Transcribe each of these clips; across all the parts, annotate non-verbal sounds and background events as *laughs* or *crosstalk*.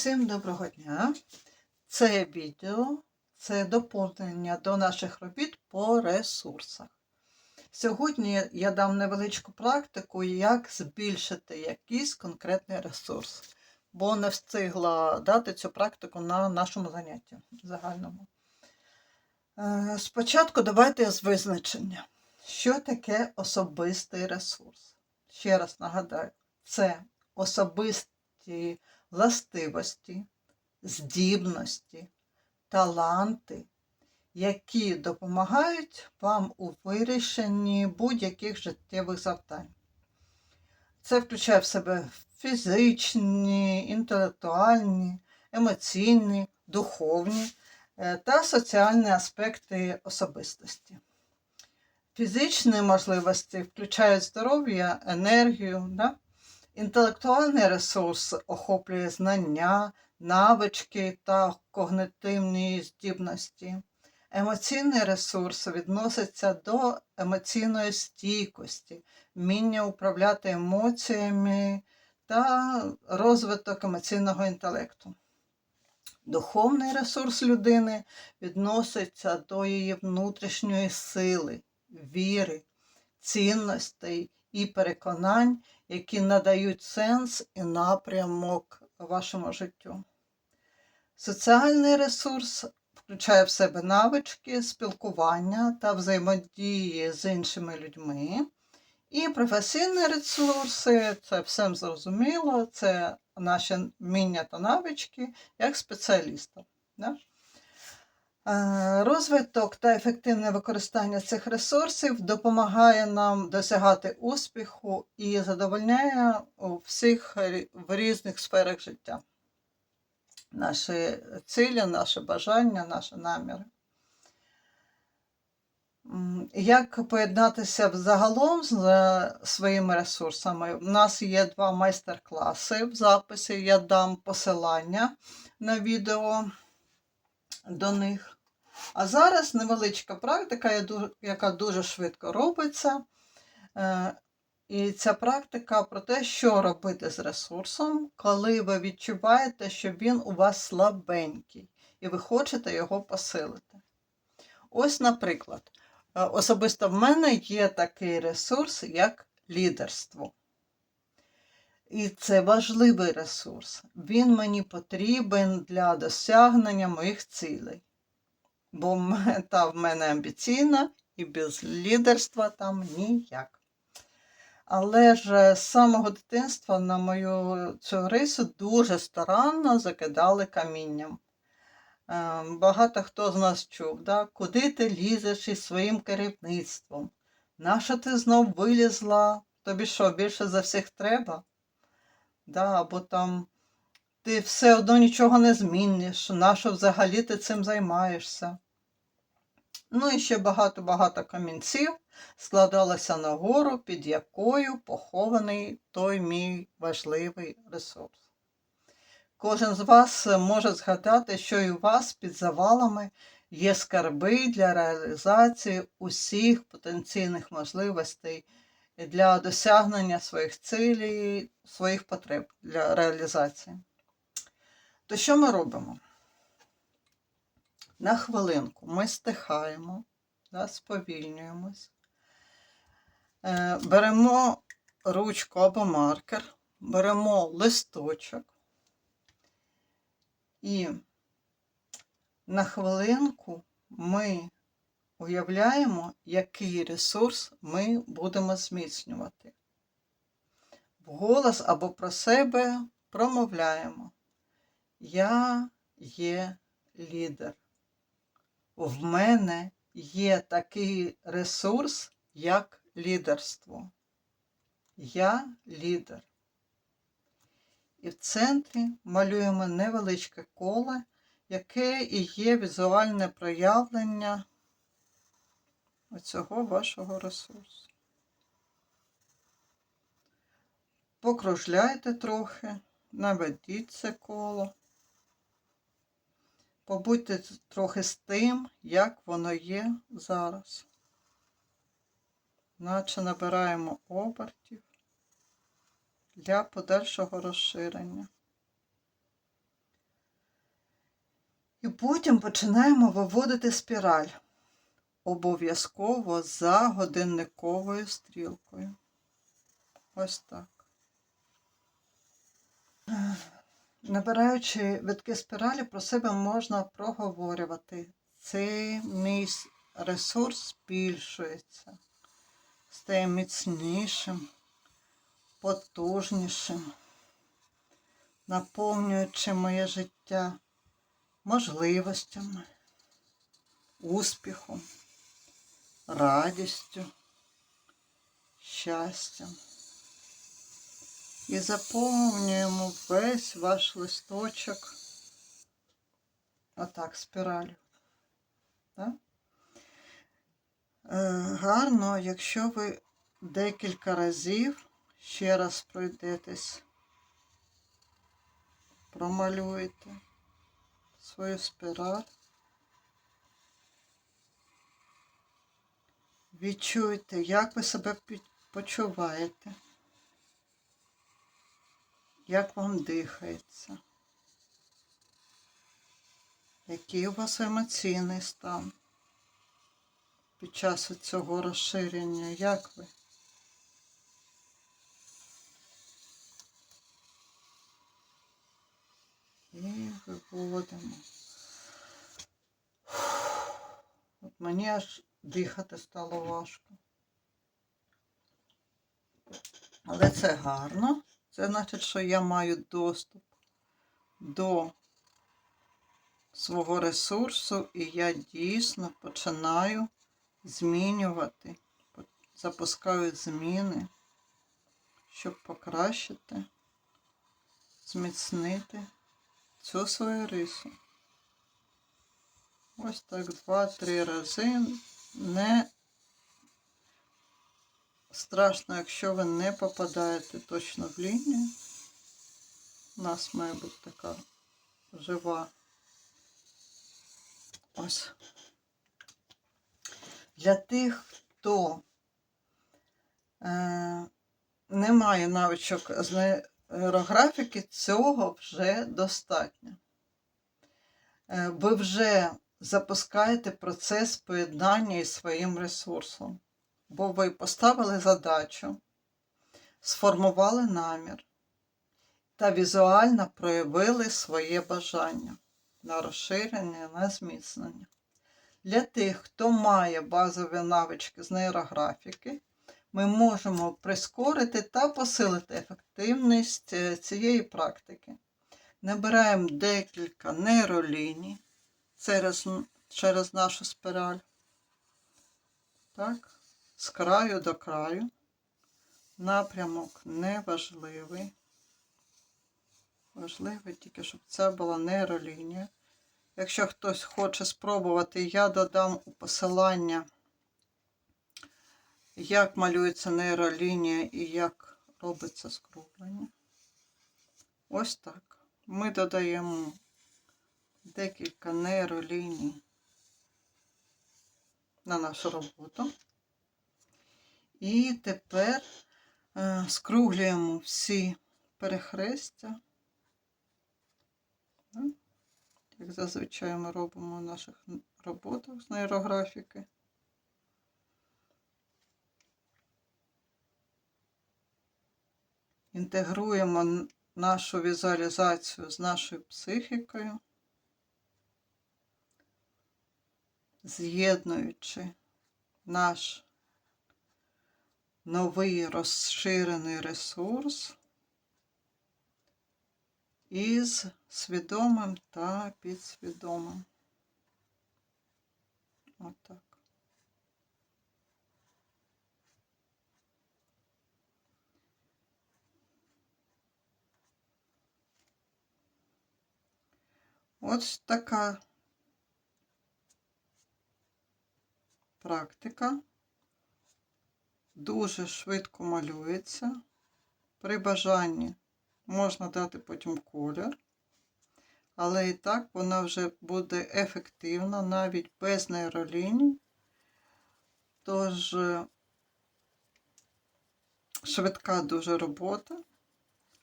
Всім доброго дня! Це відео це доповнення до наших робіт по ресурсах. Сьогодні я дам невеличку практику, як збільшити якийсь конкретний ресурс, бо не встигла дати цю практику на нашому занятті загальному. Е, Спочатку давайте з визначення. Що таке особистий ресурс? Ще раз нагадаю, це особисті властивості, здібності, таланти, які допомагають вам у вирішенні будь-яких життєвих завдань. Це включає в себе фізичні, інтелектуальні, емоційні, духовні е, та соціальні аспекти особистості. Фізичні можливості включають здоров'я, енергію. Да? Інтелектуальний ресурс охоплює знання, навички та когнитивні здібності. Емоційний ресурс відноситься до емоційної стійкості, вміння управляти емоціями та розвиток емоційного інтелекту. Духовний ресурс людини відноситься до її внутрішньої сили, віри, цінностей і переконань, які надають сенс і напрямок вашому життю. Соціальний ресурс включає в себе навички, спілкування та взаємодії з іншими людьми. І професійні ресурси це всім зрозуміло, це наші вміння та навички як спеціаліста. Да? Е, Розвиток та ефективне використання цих ресурсів допомагає нам досягати успіху і задовольняє всіх в різних сферах життя. Наші цілі, наші бажання, наші наміри. Як поєднатися взагалом з е, своїми ресурсами? У нас є два майстер-класи в записі. Я дам посилання на відео до них. А зараз невеличка практика, яка дуже швидко робиться. Е, І ця практика про те, що робити з ресурсом, коли ви відчуваєте, що він у вас слабенький, і ви хочете його посилити. Ось, наприклад, е, особисто в мене є такий ресурс, як лідерство. І це важливий ресурс. Він мені потрібен для досягнення моїх цілей. Бо мета *laughs* в мене амбіційна і без лідерства там ніяк. Але ж з самого дитинства на мою цю рису дуже старанно закидали камінням. Е, Багато хто з нас чув, да? куди ти лізеш із своїм керівництвом? Нащо ти знов вилізла? Тобі що, більше за всіх треба? Да, або там ти все одно нічого не зміниш, нащо взагалі ти цим займаєшся? Ну і ще багато-багато камінців складалося на гору, під якою похований той мій важливий ресурс. Кожен з вас може згадати, що і у вас під завалами є скарби для реалізації усіх потенційних можливостей для досягнення своїх цілей, своїх потреб для реалізації. То що ми робимо? На хвилинку ми стихаємо, да, сповільнюємось, е, беремо ручку або маркер, беремо листочок і на хвилинку ми уявляємо, який ресурс ми будемо зміцнювати. Вголос або про себе промовляємо. Я є лідер. В мене є такий ресурс, як лідерство. Я лідер. І в центрі малюємо невеличке коло, яке і є візуальне проявлення оцього вашого ресурсу. Покружляйте трохи, наведіть це коло. Побудьте трохи з тим, як воно є зараз. Наче набираємо обертів для подальшого розширення. І потім починаємо виводити спіраль. Обов'язково за годинниковою стрілкою. Ось так. Набираючи витки спіралі, про себе можна проговорювати. Цей мій ресурс збільшується, стає міцнішим, потужнішим, наповнюючи моє життя можливостями, успіхом, радістю, щастям. І заповнюємо весь ваш листочок отак, спіралю. Так? Е, гарно, якщо ви декілька разів ще раз пройдетесь, промалюєте свою спіраль. Відчуйте, як ви себе почуваєте, як вам дихається, який у вас емоційний стан під час цього розширення, як ви? І виводимо. От мені аж дихати стало важко. Але це гарно. Це значить, що я маю доступ до свого ресурсу, і я дійсно починаю змінювати, запускаю зміни, щоб покращити, зміцнити цю свою рису. Ось так два-три рази. Не страшно, якщо ви не попадаєте точно в лінію. У нас має бути така жива. Ось. Для тих, хто е, не має навичок з нейрографіки, цього вже достатньо. Е, ви вже запускаєте процес поєднання із своїм ресурсом, бо ви поставили задачу, сформували намір та візуально проявили своє бажання на розширення, на зміцнення. Для тих, хто має базові навички з нейрографіки, ми можемо прискорити та посилити ефективність е, цієї практики. Набираємо декілька нейроліній через, через нашу спіраль. Так, з краю до краю. Напрямок неважливий. Важливо тільки, щоб це була нейролінія. Якщо хтось хоче спробувати, я додам у посилання, як малюється нейролінія і як робиться скруглення. Ось так. Ми додаємо декілька нейроліній на нашу роботу. І тепер е, скруглюємо всі перехрестя. Як зазвичай ми робимо в наших роботах з нейрографіки. Інтегруємо нашу візуалізацію з нашою психікою, з'єднуючи наш новий розширений ресурс із свідомим та підсвідомим. Отак. Ось така практика. Дуже швидко малюється. При бажанні можна дати потім колір, але і так вона вже буде ефективна навіть без нейроліній. Тож е, швидка дуже робота,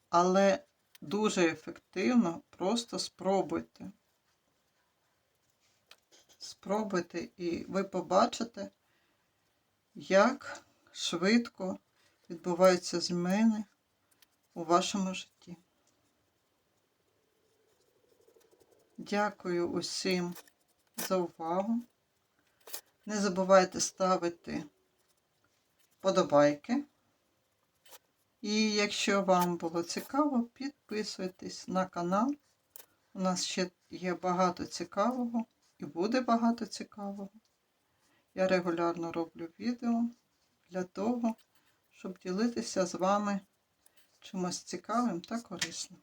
але дуже ефективно. Просто спробуйте. спробуйте, і ви побачите, як швидко відбуваються зміни у вашому житті. Дякую усім за увагу. Не забувайте ставити вподобайки. І якщо вам було цікаво, підписуйтесь на канал. У нас ще є багато цікавого і буде багато цікавого. Я регулярно роблю відео для того, щоб ділитися з вами чимось цікавим та корисним.